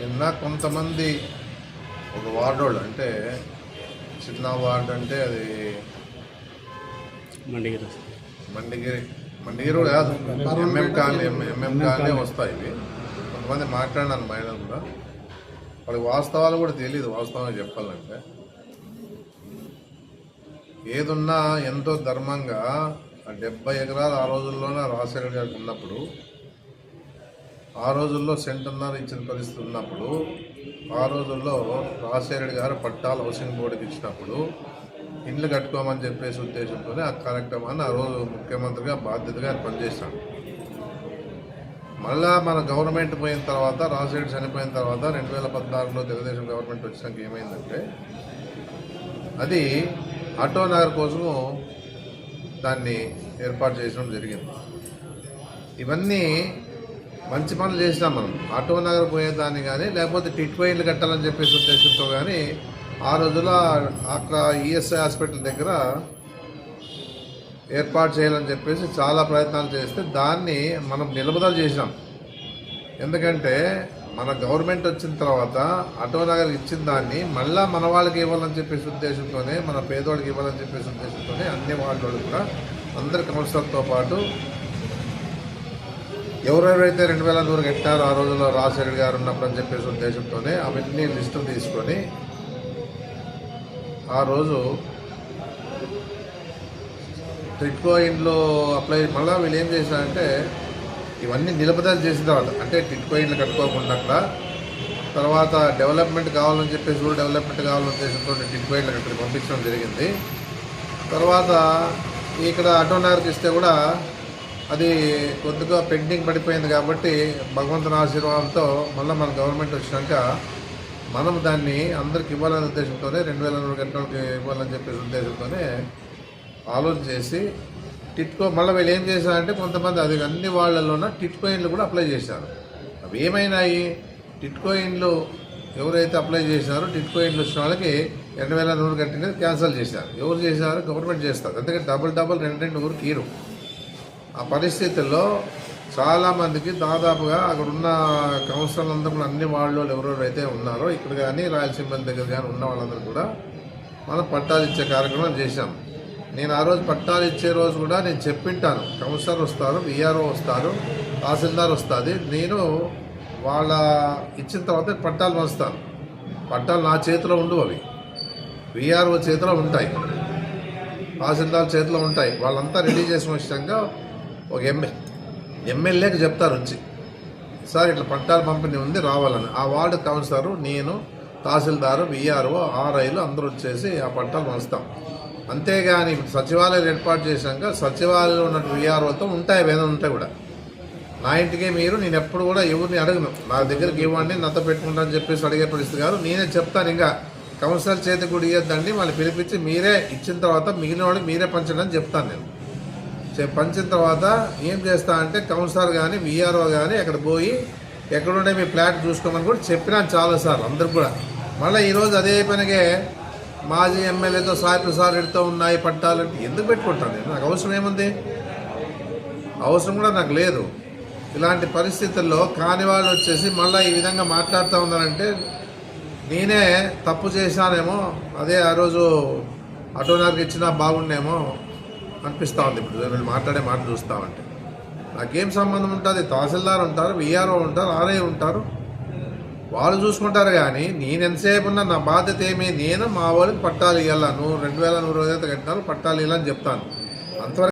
నిన్న కొంతమంది ఒక వార్డు వాళ్ళు అంటే చిన్న వార్డు అంటే అది మండిగిరి. మండిగిరి. మండిగిరి కూడా కాదు ఎంఎం కాలనీ ఎంఎం కాలనీ వస్తాయి ఇవి. కొంతమంది మాట్లాడినాను మహిళలు కూడా. వాళ్ళకి వాస్తవాలు కూడా తెలియదు వాస్తవంగా చెప్పాలంటే. ఏదున్నా ఎంతో ధర్మంగా ఆ డెబ్బై ఎకరాలు ఆ రోజుల్లోనే రాజశేఖర్ గారికి ఉన్నప్పుడు ఆ రోజుల్లో సెంటున్నర ఇచ్చిన పరిస్థితి ఉన్నప్పుడు ఆ రోజుల్లో రాజశేఖర్ గారు పట్టాలు హౌసింగ్ బోర్డుకి ఇచ్చినప్పుడు ఇండ్లు కట్టుకోమని చెప్పేసి ఉద్దేశంతోనే ఆ కార్యక్రమాన్ని ఆ రోజు ముఖ్యమంత్రిగా బాధ్యతగా పనిచేశాడు. మళ్ళా మన గవర్నమెంట్ పోయిన తర్వాత రాజశేఖర్ చనిపోయిన తర్వాత రెండు వేల పద్నాలుగులో తెలుగుదేశం గవర్నమెంట్ వచ్చినాక ఏమైందంటే అది ఆటో నగర్ కోసము దాన్ని ఏర్పాటు చేయడం జరిగింది. ఇవన్నీ మంచి పనులు చేసినాం మనం. ఆటో నగర్ పోయేదాన్ని కానీ లేకపోతే టిట్కో ఇల్లు కట్టాలని చెప్పేసి ఉద్దేశంతో కానీ ఆ రోజుల్లో అక్కడ ఈఎస్ఐ హాస్పిటల్ దగ్గర ఏర్పాటు చేయాలని చెప్పేసి చాలా ప్రయత్నాలు చేస్తే దాన్ని మనం నిలుపుదల చేసినాం. ఎందుకంటే మన గవర్నమెంట్ వచ్చిన తర్వాత ఆటో నగర్ ఇచ్చిన దాన్ని మళ్ళా మన వాళ్ళకి ఇవ్వాలని చెప్పేసి ఉద్దేశంతోనే మన పేదవాళ్ళకి ఇవ్వాలని చెప్పేసి ఉద్దేశంతోనే అన్ని వాళ్ళు కూడా అందరి కౌన్సిలర్తో పాటు ఎవరెవరైతే రెండు వేల నూరు కట్టారో ఆ రోజుల్లో రాజశేఖర్ గారు ఉన్నప్పుడు అని చెప్పేసి ఉద్దేశంతోనే అవన్నీ లిస్టులు తీసుకొని ఆ రోజు టిట్కో ఇండ్లో అప్లై మళ్ళీ వీళ్ళు ఏం చేశారంటే ఇవన్నీ నిలుపుదల చేసిన తర్వాత అంటే టిట్కో ఇండ్లు కట్టుకోకుండా అక్కడ. తర్వాత డెవలప్మెంట్ కావాలని చెప్పేసి కూడా డెవలప్మెంట్ కావాలని ఉద్దేశంతో టిట్కో ఇండ్లు అక్కడికి పంపించడం జరిగింది. తర్వాత ఇక్కడ ఆటో నగర్కి ఇస్తే కూడా అది కొద్దిగా పెండింగ్ పడిపోయింది కాబట్టి భగవంతుని ఆశీర్వాదంతో మళ్ళీ మన గవర్నమెంట్ వచ్చినాక మనం దాన్ని అందరికి ఇవ్వాలనే ఉద్దేశంతోనే రెండు వేల నూరు గంటలకి ఇవ్వాలని చెప్పేసి ఉద్దేశంతోనే ఆలోచన చేసి టిట్కో మళ్ళీ వీళ్ళు ఏం చేశారంటే కొంతమంది అది అన్ని వాళ్ళలోన టిట్కో ఇండ్లు కూడా అప్లై చేశారు. అవి ఏమైనాయి? టిట్కో ఇండ్లు ఎవరైతే అప్లై చేశారో టిట్కో ఇండ్లు వచ్చిన వాళ్ళకి రెండు వేల నూరు గంటలకి క్యాన్సిల్ చేశారు. ఎవరు చేశారు? గవర్నమెంట్ చేస్తారు. ఎందుకంటే డబుల్ డబుల్ రెండు రెండు ఊరు కీరు ఆ పరిస్థితుల్లో చాలామందికి దాదాపుగా అక్కడ ఉన్న కౌన్సిలర్లు అందరూ కూడా అన్ని వాళ్ళు ఎవరెవరైతే ఉన్నారో ఇక్కడ కానీ రాయలసీమ దగ్గర కానీ ఉన్న వాళ్ళందరూ కూడా మనం పట్టాలు ఇచ్చే కార్యక్రమం చేశాం. నేను ఆ రోజు పట్టాలు ఇచ్చే రోజు కూడా నేను చెప్పింటాను. కౌన్సిలర్ వస్తారు విఆర్ఓ వస్తారు తహసీల్దార్ వస్తుంది. నేను వాళ్ళ ఇచ్చిన తర్వాత పట్టాలు పంచుతాను. పట్టాలు నా చేతిలో ఉండు అవి. విఆర్ఓ చేతిలో ఉంటాయి. తహసీల్దార్ చేతిలో ఉంటాయి. వాళ్ళంతా రెడీ చేసిన విషయంగా ఒక ఎమ్మె ఎమ్మెల్యేకి చెప్తారు వచ్చి సార్ ఇట్లా పట్టాలు పంపిణీ ఉంది రావాలని. ఆ వార్డు కౌన్సిలరు నేను తహసీల్దారు విఆర్ఓ ఆర్ఐలు అందరూ వచ్చేసి ఆ పట్టాలు పంచుతాం. అంతేగాని సచివాలయం ఏర్పాటు చేశాక సచివాలయంలో ఉన్న విఆర్ఓతో ఉంటాయి వేదన ఉంటాయి కూడా. నా ఇంటికి మీరు నేను ఎప్పుడు కూడా ఎవరిని అడగను. నా దగ్గరికి ఇవ్వండి నాతో పెట్టుకుంటానని చెప్పేసి అడిగే పరిస్థితి గారు నేనే చెప్తాను ఇంకా కౌన్సిలర్ చేతి కూడా ఇవ్వద్దండి వాళ్ళు పిలిపించి మీరే ఇచ్చిన తర్వాత మిగిలిన వాళ్ళకి మీరే పంచండి అని చెప్తాను నేను. పంచిన తర్వాత ఏం చేస్తా అంటే కౌన్సిలర్ కానీ విఆర్ఓ కానీ అక్కడ పోయి ఎక్కడుండే మీ ఫ్లాట్ చూసుకోమని కూడా చెప్పినాను చాలాసార్లు అందరికి కూడా. మళ్ళీ ఈరోజు అదే పనిగే మాజీ ఎమ్మెల్యేతో సాయి ప్రసాద్ రెడ్డితో ఉన్నాయి పట్టాలంటే ఎందుకు పెట్టుకుంటాను నేను? నాకు అవసరం ఏముంది? అవసరం కూడా నాకు లేదు. ఇలాంటి పరిస్థితుల్లో కాని వాళ్ళు వచ్చేసి మళ్ళీ ఈ విధంగా మాట్లాడుతూ ఉన్నారంటే నేనే తప్పు చేశానేమో అదే ఆ రోజు అటోనర్కి ఇచ్చినా బాగుండేమో అనిపిస్తూ ఉంది. ఇప్పుడు వీళ్ళు మాట్లాడే మాట చూస్తామంటే నాకేం సంబంధం ఉంటుంది? తహసీల్దార్ ఉంటారు విఆర్ఓ ఉంటారు ఆర్ఐ ఉంటారు. వాళ్ళు చూసుకుంటారు కానీ నేను ఎంతసేపు ఉన్నా నా బాధ్యత ఏమి? నేను మా వాళ్ళకి పట్టాలు ఇవ్వాలను రెండు వేల నూరు ఐదు కట్టినారు పట్టాలు ఇవ్వాలని చెప్తాను. అంతవరకు